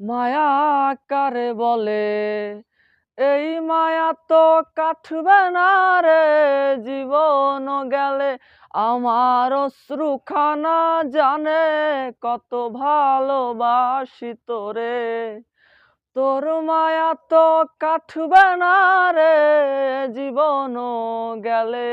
মায়া কারে বলে? এই মায়া তো কাটবে না রে, জীবন গেলে আমার অশ্রুখানা জানে কত ভালোবাসি তোরে। তোর মায়া তো কাটবে না রে, জীবন গেলে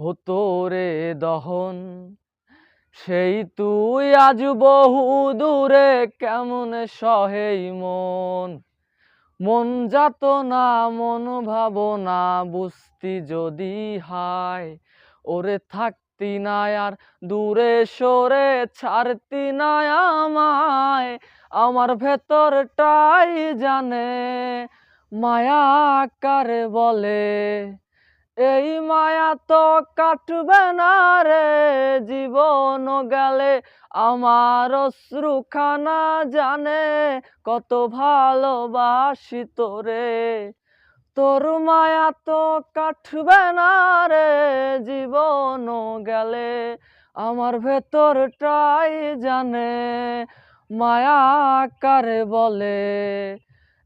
হতো রে দহন। সেই তুই আজ বহু দূরে কেমন সহেই মন। মন যাত না, মন ভাবনা বুঝতি যদি হায়। ওরে থাকতি না আর দূরে সরে ছাড়তি না আমায়। আমার ভেতরটাই জানে, মায়া কারে বলে? এই মায়া তো কাটবে না রে, জীবন গেলে আমার অশ্রুখানা জানে, কত ভালোবাসি তোরে। তোর মায়া তো কাটবে না রে, জীবন গেলে আমার ভেতরটাই জানে, মায়া কারে বলে?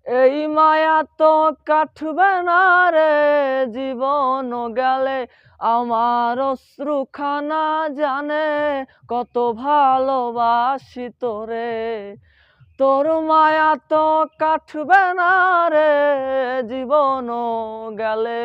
এই মায়া তো কাটবে না রে, জীবন গেলে আমার অশ্রুখানা জানে, কত ভালোবাসি তোরে। তোর মায়া তো কাটবে না রে, জীবন গেলে।